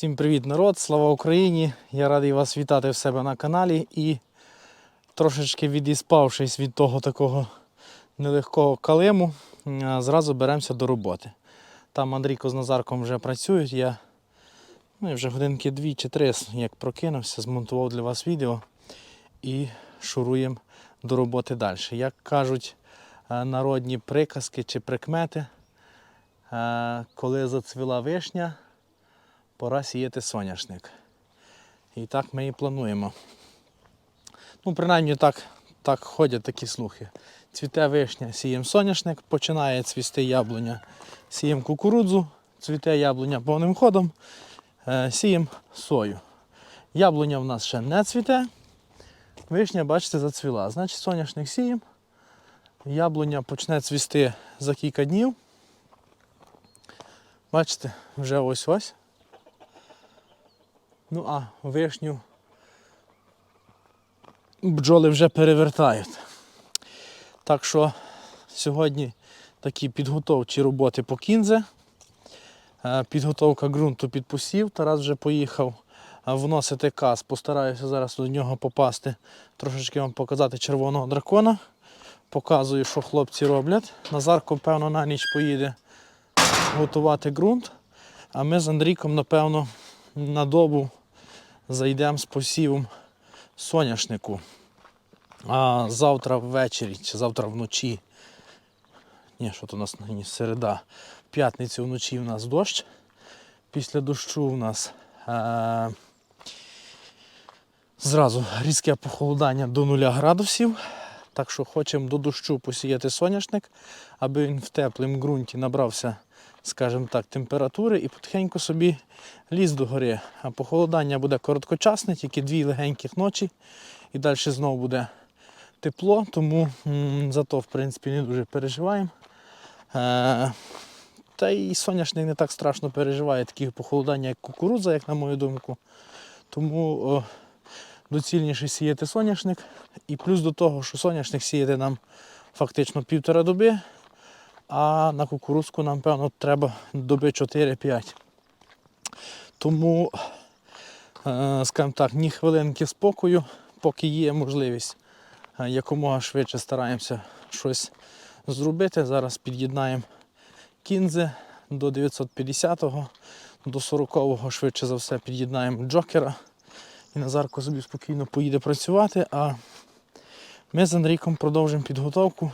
Всім привіт, народ! Слава Україні! Я радий вас вітати в себе на каналі і трошечки відіспавшись від того такого нелегкого калиму, зразу беремося до роботи. Там Андрійко з Назарком вже працюють. Я ну, вже годинки дві чи три, як прокинувся, змонтував для вас відео і шуруємо до роботи далі. Як кажуть народні приказки чи прикмети, коли зацвіла вишня, пора сіяти соняшник. І так ми і плануємо. Ну, принаймні так, так ходять такі слухи. Цвіте вишня, сіємо соняшник, починає цвісти яблуня, сіємо кукурудзу, цвіте яблуня повним ходом, е, сіємо сою. Яблуня в нас ще не цвіте, вишня, бачите, зацвіла. Значить, соняшник сіємо. Яблуня почне цвісти за кілька днів. Бачите, вже ось-ось. Ну а вишню бджоли вже перевертають. Так що сьогодні такі підготовчі роботи по кінзе. Е, Підготовка ґрунту під посів. Тарас вже поїхав е, вносити каз. Постараюся зараз до нього попасти, трошечки вам показати червоного дракона. Показую, що хлопці роблять. Назарко, певно, на ніч поїде готувати ґрунт. А ми з Андрійком, напевно, на добу зайдемо з посівом соняшнику. А завтра ввечері чи завтра вночі. Ні, що то у нас нині середа. В п'ятницю вночі у нас дощ. Після дощу у нас е- зразу різке похолодання до 0 градусів. Так що хочемо до дощу посіяти соняшник, аби він в теплому ґрунті набрався, скажімо так, температури і потихеньку собі ліз до гори. А похолодання буде короткочасне, тільки дві легеньких ночі. І далі знову буде тепло, тому м, за в принципі, не дуже переживаємо. Е, та і соняшник не так страшно переживає такі похолодання, як кукурудза, як на мою думку. Тому о, доцільніше сіяти соняшник. І плюс до того, що соняшник сіяти нам фактично півтора доби, а на кукурудзку нам, певно, треба доби 4-5. Тому, е, скажімо так, ні хвилинки спокою, поки є можливість, е, якомога швидше стараємося щось зробити. Зараз під'єднаємо кінзи до 950-го, до 40-го швидше за все під'єднаємо джокера. І Назарко собі спокійно поїде працювати, а ми з Андрійком продовжимо підготовку,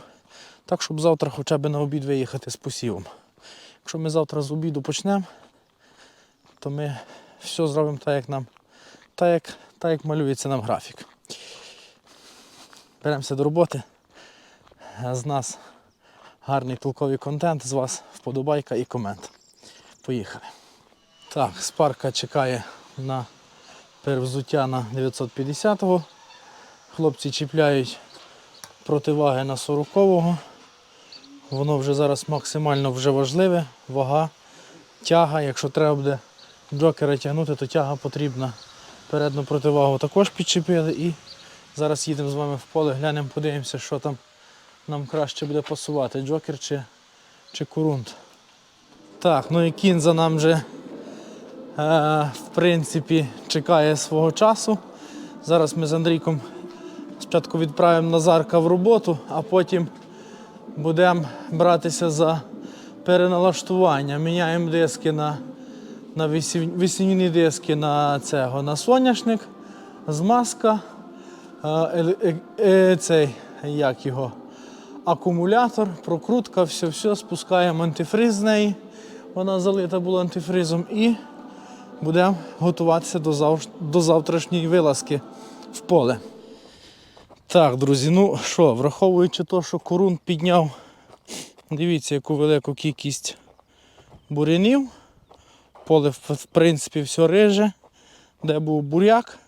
так, щоб завтра хоча б на обід виїхати з посівом. Якщо ми завтра з обіду почнемо, то ми все зробимо так, як нам, так, як, так, як малюється нам графік. Беремося до роботи. З нас гарний толковий контент, з вас вподобайка і комент. Поїхали. Так, спарка чекає на перевзуття на 950-го. Хлопці чіпляють противаги на 40-го. Воно вже зараз максимально вже важливе, вага, тяга. Якщо треба буде джокера тягнути, то тяга потрібна. Передну противагу також підчепили і зараз їдемо з вами в поле, глянемо, подивимося, що там нам краще буде пасувати, джокер чи, чи курунт. Так, ну і кінза нам вже е, в принципі чекає свого часу. Зараз ми з Андрійком спочатку відправимо Назарка в роботу, а потім будемо братися за переналаштування. Міняємо диски на, на весів- диски на цього, на соняшник, змазка, е, е, е, цей, як його, акумулятор, прокрутка, все, все, спускаємо антифриз з неї. Вона залита була антифризом і будемо готуватися до, до завтрашньої вилазки в поле. Так, друзі, ну що, враховуючи те, що корун підняв, дивіться, яку велику кількість бурянів. Поле, в принципі, все риже, де був буряк,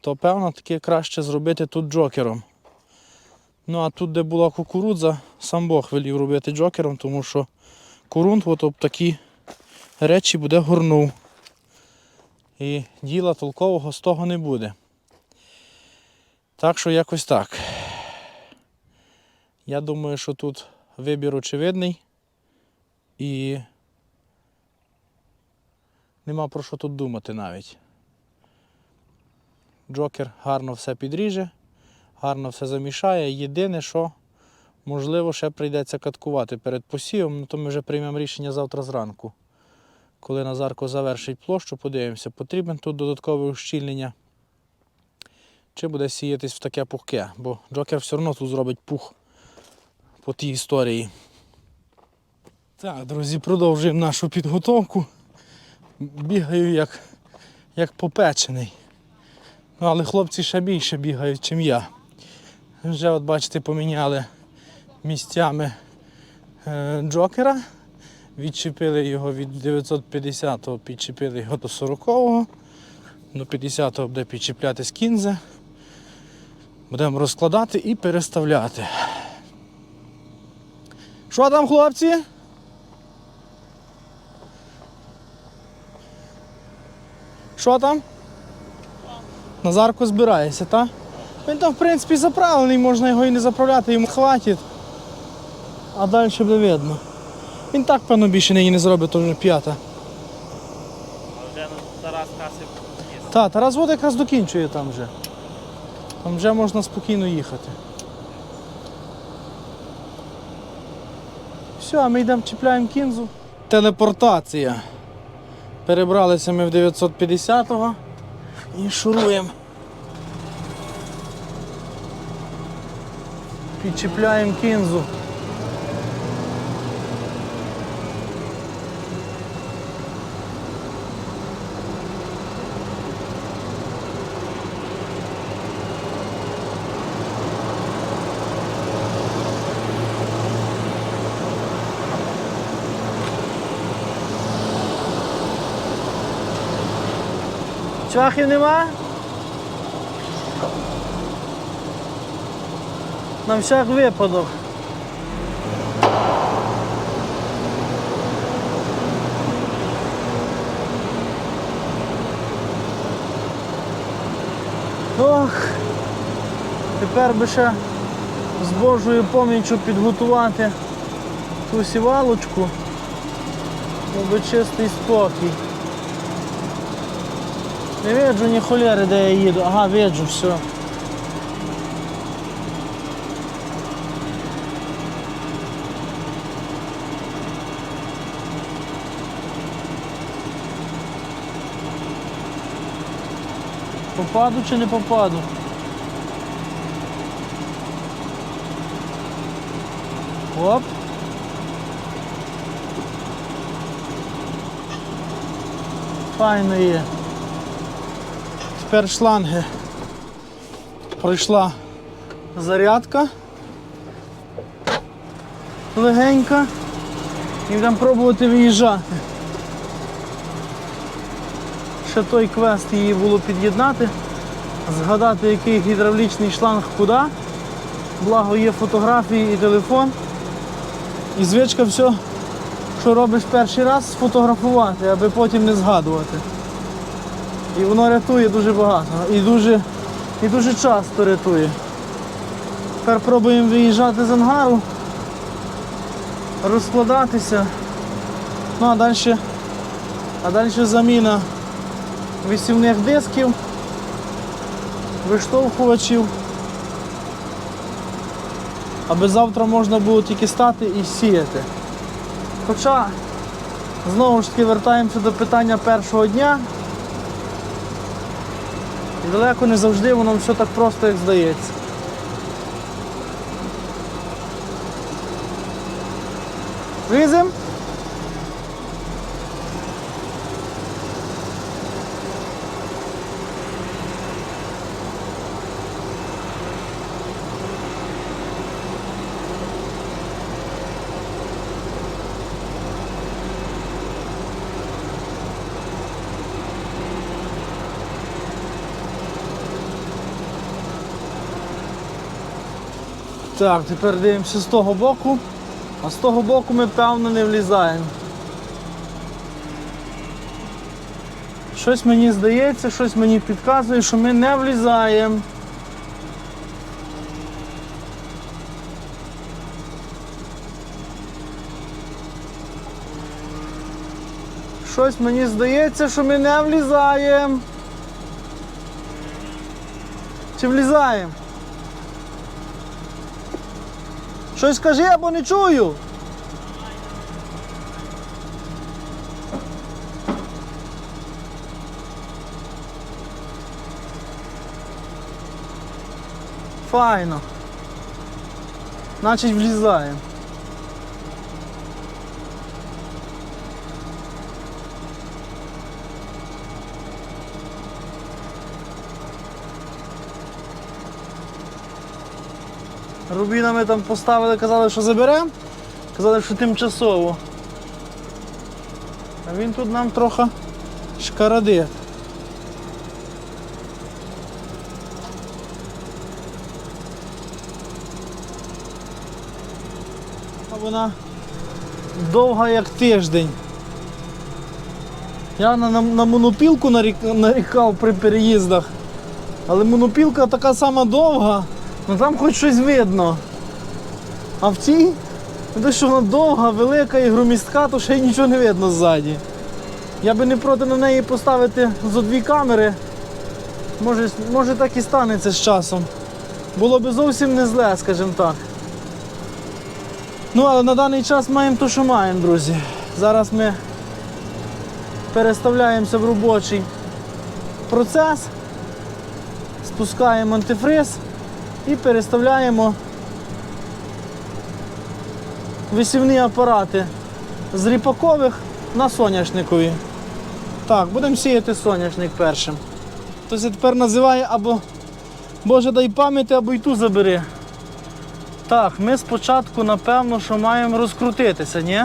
то певно таки краще зробити тут джокером. Ну а тут, де була кукурудза, сам Бог велів робити джокером, тому що корунт от такі речі буде горнув. І діла толкового з того не буде. Так що якось так. Я думаю, що тут вибір очевидний. І Нема про що тут думати навіть. Джокер гарно все підріже, гарно все замішає. Єдине, що можливо ще прийдеться каткувати перед посівом, ну то ми вже приймемо рішення завтра зранку. Коли Назарко завершить площу, подивимося, потрібен тут додаткове ущільнення. Чи буде сіятись в таке пухке, бо Джокер все одно тут зробить пух по тій історії. Так, друзі, продовжуємо нашу підготовку. Бігаю як, як попечений. Ну, але хлопці ще більше бігають, ніж я. Вже, от бачите, поміняли місцями е, джокера. Відчепили його від 950-го, підчепили його до 40-го. До 50-го буде підчіплятись кінзе. Будемо розкладати і переставляти. Що там, хлопці? Що там? Назарко збирається, так? Він там, в принципі, заправлений, можна його і не заправляти, йому хватить. А далі буде видно. Він так, певно, більше нині не зробить, то вже п'ята. А вже Тарас Касик є. Та, Тарас Вода якраз докінчує там вже. Там вже можна спокійно їхати. Все, а ми йдемо чіпляємо кінзу. Телепортація. Перебралися ми в 950-го і шуруємо. Підчіпляємо кінзу. Чвахів нема? На всяк випадок. Ох, тепер би ще з Божою поміччю підготувати ту сівалочку, був би чистий спокій. Не виджу ні холєри, де я їду. Ага, виджу, все. Попаду чи не попаду? Оп. Файно є. Тепер шланги. Пройшла зарядка. Легенька. І будемо пробувати виїжджати. Ще той квест її було під'єднати, згадати, який гідравлічний шланг куди. Благо є фотографії і телефон. І звичка все, що робиш перший раз, сфотографувати, аби потім не згадувати. І воно рятує дуже багато. І дуже, і дуже часто рятує. Тепер пробуємо виїжджати з ангару, розкладатися. Ну а далі, а далі заміна висівних дисків, виштовхувачів. Аби завтра можна було тільки стати і сіяти. Хоча, знову ж таки вертаємося до питання першого дня. Далеко не завжди воно все так просто, як здається. Візим? Так, тепер дивимося з того боку, а з того боку ми певно не влізаємо. Щось мені здається, щось мені підказує, що ми не влізаємо. Щось мені здається, що ми не влізаємо. Чи влізаємо? Щось кажи або не чую. Файно. Значить влізаємо. Рубіна ми там поставили, казали, що заберемо. Казали, що тимчасово. А він тут нам трохи шкарадить. А вона довга як тиждень. Я на, на, на монопілку нарікав при переїздах. Але монопілка така сама довга, ну там хоч щось видно. А в цій, не те, що вона довга, велика і громістка, то ще й нічого не видно ззаді. Я би не проти на неї поставити зо дві камери. Може, може так і станеться з часом. Було би зовсім не зле, скажімо так. Ну, але на даний час маємо те, що маємо, друзі. Зараз ми переставляємося в робочий процес, спускаємо антифриз і переставляємо висівні апарати з ріпакових на соняшникові. Так, будемо сіяти соняшник першим. Хтось тепер називає або Боже дай пам'яті, або й ту забери. Так, ми спочатку, напевно, що маємо розкрутитися, ні?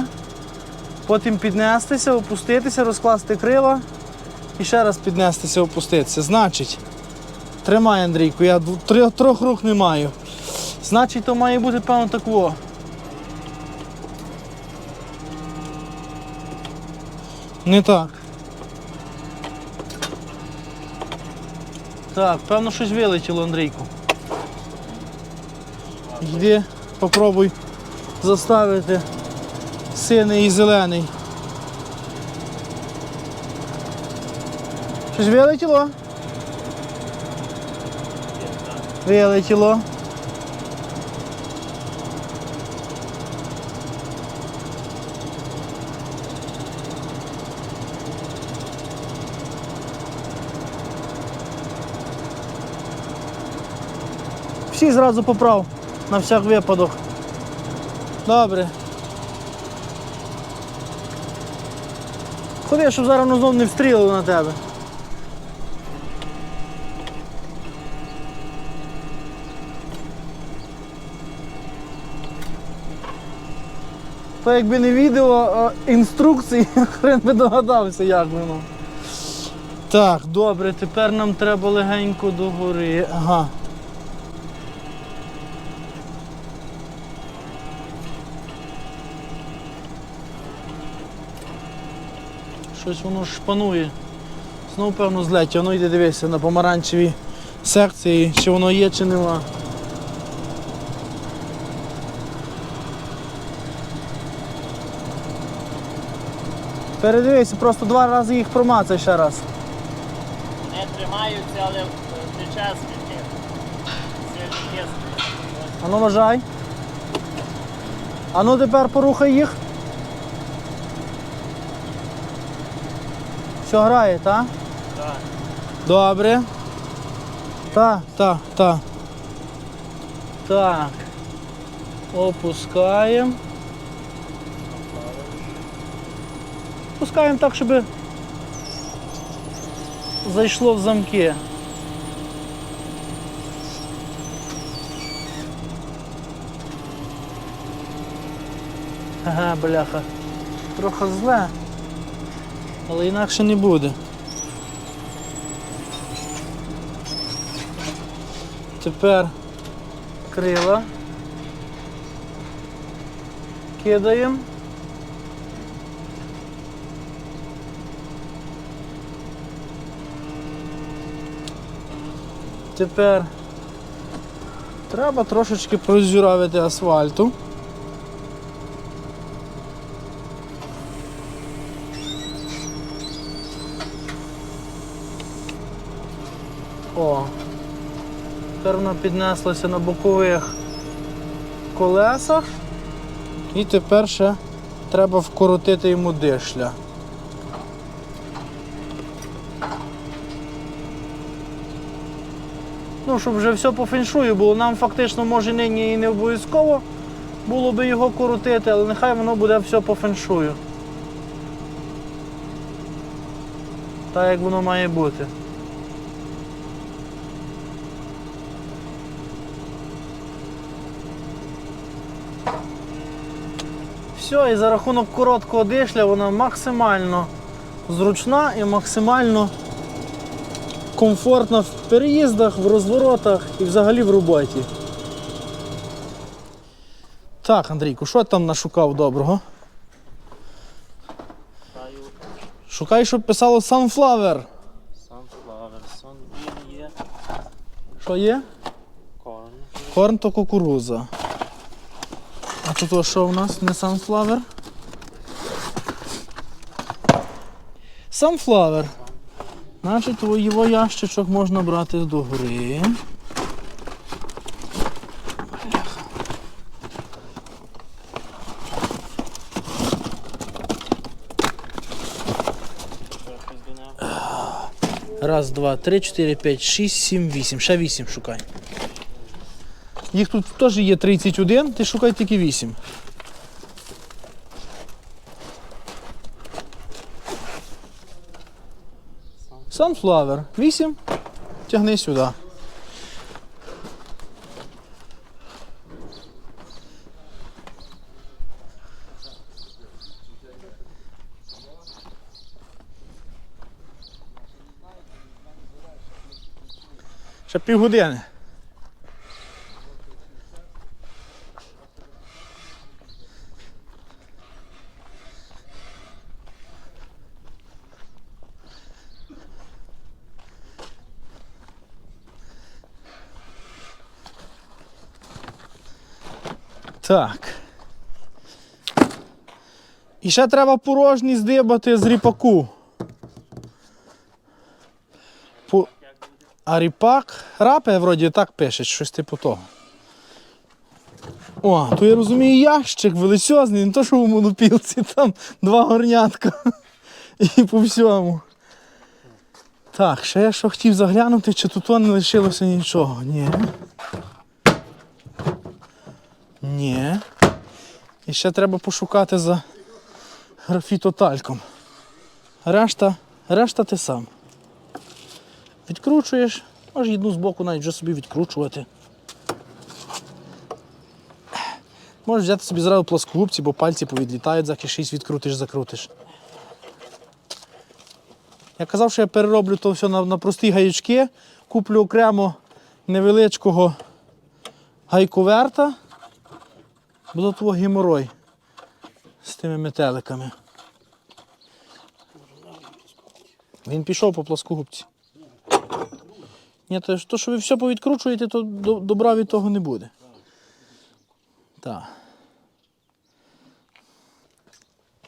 Потім піднестися, опуститися, розкласти крила і ще раз піднестися, опуститися. Значить, тримай, Андрійку, я трьох рук не маю. Значить, то має бути, певно, такво. Не так. Так, певно, щось вилетіло, Андрійку. Йди, попробуй заставити синий і зелений. Щось вилетіло? Вилетіло. Всі зразу поправ на всяк випадок. Добре. Ходи, щоб зараз воно знов не встрілило на тебе. То якби не відео, інструкції, хрен би догадався, як воно. Так, добре, тепер нам треба легенько догори. Ага. Щось воно шпанує. Знову, певно, злетя. Воно йде дивися на помаранчевій секції, чи воно є, чи нема. Передивися, просто два рази їх промацай ще раз. Не тримаються, але тече скільки. Сильний тиск. Ану вважай. Ану тепер порухай їх. Все грає, так? Так. Добре. Так, так, так. Так. Опускаємо. Опускаємо так, щоб зайшло в замки. Ага, бляха. Трохи зле. Але інакше не буде. Тепер крила. Кидаємо. Тепер треба трошечки прозюравити асфальту. О, тепер вона піднеслася на бокових колесах і тепер ще треба вкоротити йому дишля. Ну, щоб вже все по феншую було. Нам фактично може нині і не обов'язково було би його коротити, але нехай воно буде все по феншую. Так як воно має бути. Все, і за рахунок короткого дишля вона максимально зручна і максимально комфортна в переїздах, в розворотах і взагалі в роботі. Так, Андрійку, що там нашукав доброго? Шукай, щоб писало Sunflower. Sunflower, Sunbeam є, Що є? корн. Корн то кукуруза. А тут ось що у нас? Не Sunflower? Sunflower. Значить, його ящичок можна брати до гори. Що щось до нього? Раз, два, три, чотири, п'ять, шість, сім, вісім. Ще вісім шукай. Їх тут теж є 31, ти шукай тільки 8. Sunflower. 8. Тягни сюди. Ще півгодини. Так. І ще треба порожні здибати з ріпаку. По... А ріпак, рапе вроді так пише, щось типу того. О, то я розумію ящик величезний, не то, що в монопілці, там два горнятка. І по всьому. Так, ще я що хотів заглянути, чи тут не лишилося нічого. Ні. Ні. І ще треба пошукати за графітотальком. Решта, решта ти сам. Відкручуєш, може одну з боку навіть вже собі відкручувати. Можеш взяти собі зразу плоскогубці, бо пальці повідлітають, за кишись відкрутиш, закрутиш. Я казав, що я перероблю то все на, на прості гаячки, куплю окремо невеличкого гайковерта, буде твого геморой з тими метеликами. Він пішов по плоскогубці. Ні, то, то, що ви все повідкручуєте, то добра від того не буде. Так.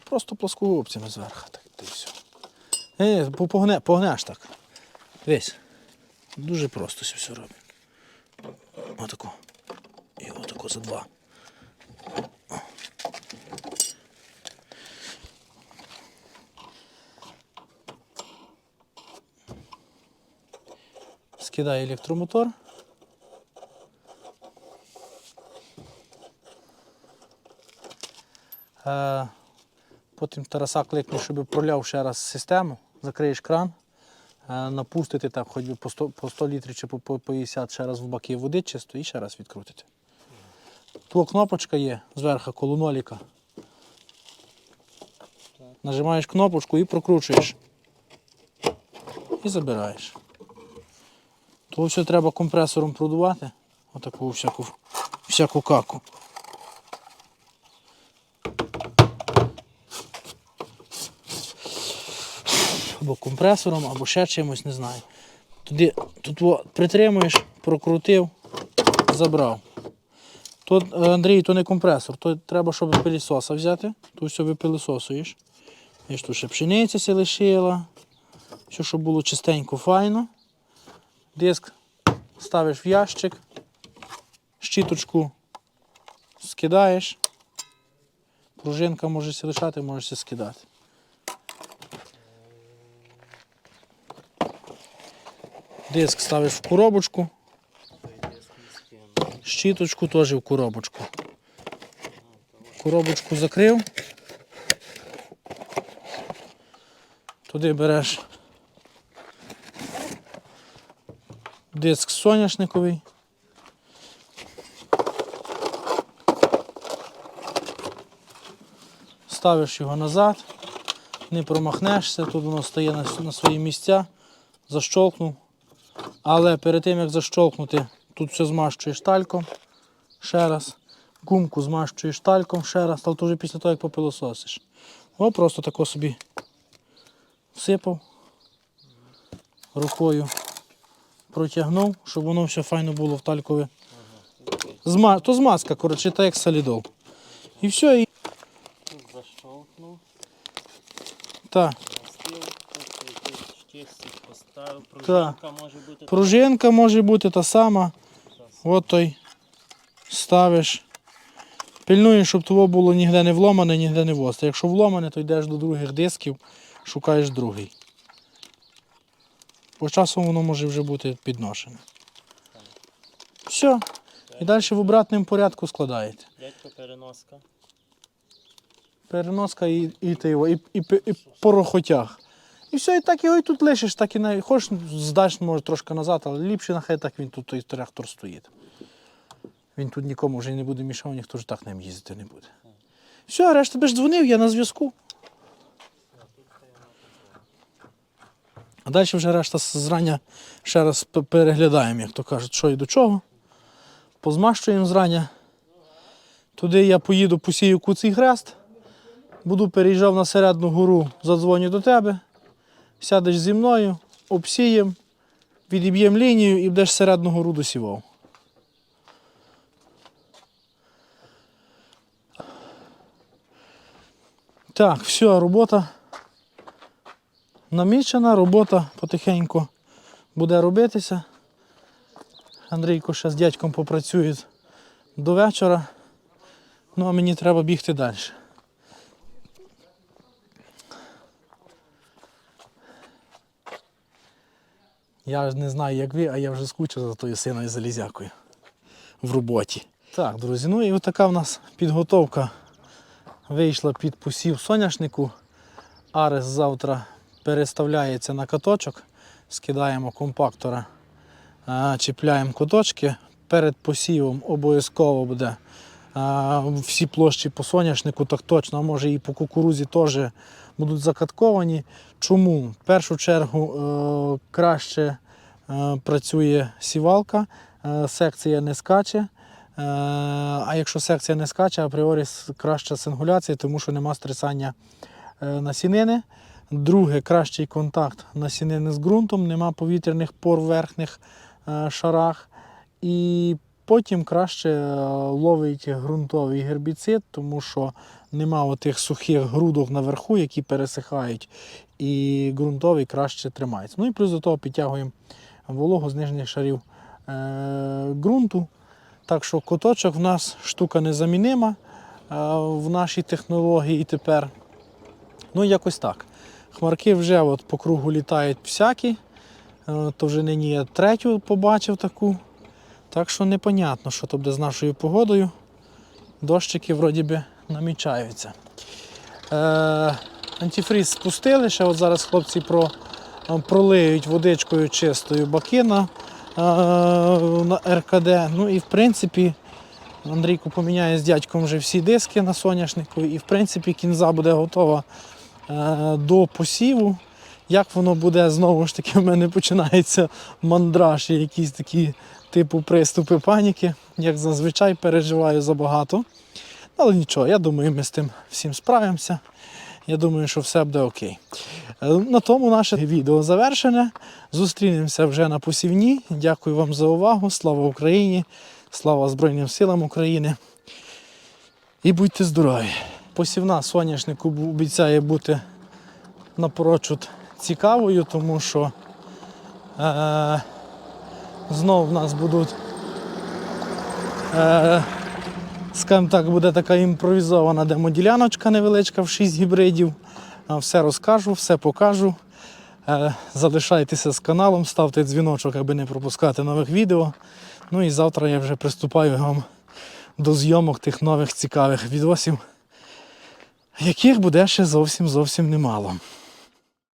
Просто плоскогубцями зверху. Так, та й все. Е, погне, погнеш так. Весь. Дуже просто все робить. Отако. І отако за два. Скидає електромотор. Е, Потім Тараса кликне, щоб проляв ще раз систему, закриєш кран, е, напустити так, хоч би по 100, по 100 літрів чи по 50 ще раз в баки води чисто і ще раз відкрутити. Кнопочка є зверху коло ноліка. Нажимаєш кнопочку і прокручуєш. І забираєш. То все треба компресором продувати. Отаку всяку, всяку каку. Або компресором, або ще чимось, не знаю. Туди, тут о, притримуєш, прокрутив, забрав. Тут, е, Андрій, то не компресор, то треба, щоб пилісоса взяти. Тут все випилисосуєш. І тут ще пшениця ся лишила. Все, щоб було чистенько, файно. Диск ставиш в ящик, щіточку скидаєш. Пружинка можеш лишати, можеш скидати. Диск ставиш в коробочку, Той диск не скину. Щіточку теж в коробочку. Коробочку закрив. Туди береш диск соняшниковий. Ставиш його назад, не промахнешся, тут воно стає на, свої місця, защолкнув. Але перед тим як защолкнути, тут все змащуєш тальком ще раз. Гумку змащуєш тальком ще раз, але то вже після того, як попилососиш. О, просто тако собі всипав рукою, протягнув, щоб воно все файно було в талькове. Зма... То змазка, коротше, так як солідол. І все, і защолкнув, так. поставив. Може бути Пружинка може бути та сама. От той ставиш. Пильнуєш, щоб того було ніде не вломане, ніде не востре. Якщо вломане, то йдеш до других дисків, шукаєш другий. По часу воно може вже бути підношене. Все. І далі в обратному порядку складаєте. дядько переноска. Переноска і, і, ти його, і, і, і порохотяг. І все, і так його і тут лишиш, так і на. Хочеш здаш, може трошки назад, але ліпше нехай так він тут той трактор стоїть. Він тут нікому вже не буде мішав, ніхто ж так ним їздити не буде. Все, решта тебе ж дзвонив, я на зв'язку. А далі вже решта зрання ще раз переглядаємо, як то кажуть, що і до чого. Позмащуємо зрання. Туди я поїду, посію куций хрест. Буду переїжджав на середну гору, задзвоню до тебе, сядеш зі мною, обсієм, відіб'ємо лінію і будеш середну гору досівав. Так, все, робота намічена, робота потихеньку буде робитися. Андрійко ще з дядьком попрацюють до вечора. Ну а мені треба бігти далі. Я не знаю, як ви, а я вже скучив за тою синою залізякою в роботі. Так, друзі, ну і отака в нас підготовка вийшла під посів соняшнику. Арес завтра переставляється на каточок, скидаємо компактора, чіпляємо куточки. Перед посівом обов'язково буде всі площі по соняшнику, так точно, а може і по кукурузі теж будуть закатковані. Чому? В першу чергу е, краще е, працює сівалка, е, секція не скаче. А якщо секція не скаче, апріорі краща сингуляція, тому що нема стрисання е, насінини. Друге, кращий контакт насінини з ґрунтом, нема повітряних пор в верхніх шарах. І потім краще е, ловить ґрунтовий гербіцид, тому що нема отих сухих грудок наверху, які пересихають, і ґрунтовий краще тримається. Ну і плюс до того підтягуємо вологу з нижніх шарів е, ґрунту. Так що коточок в нас штука незамінима е, в нашій технології тепер. Ну, якось так. Хмарки вже от по кругу літають всякі. То вже нині я третю побачив таку. Так що непонятно, що то буде з нашою погодою. Дощики вроді би намічаються. Е, антифріз спустили, ще от зараз хлопці про, е, пролиють водичкою чистою баки на, е, на РКД. Ну і в принципі Андрійко поміняє з дядьком вже всі диски на соняшнику, і в принципі кінза буде готова е, до посіву. Як воно буде, знову ж таки, в мене починається мандраж і якісь такі типу приступи паніки. Як зазвичай переживаю забагато. Але нічого, я думаю, ми з тим всім справимося. Я думаю, що все буде окей. Е, На тому наше відео завершене. Зустрінемося вже на посівні. Дякую вам за увагу. Слава Україні! Слава Збройним силам України. І будьте здорові! Посівна соняшнику обіцяє бути напрочуд цікавою, тому що е, Знов в нас будуть, е, скажімо так, буде така імпровізована демоділяночка невеличка в 6 гібридів. Все розкажу, все покажу. Е, Залишайтеся з каналом, ставте дзвіночок, аби не пропускати нових відео. Ну і завтра я вже приступаю вам до зйомок тих нових цікавих відосів, яких буде ще зовсім зовсім немало.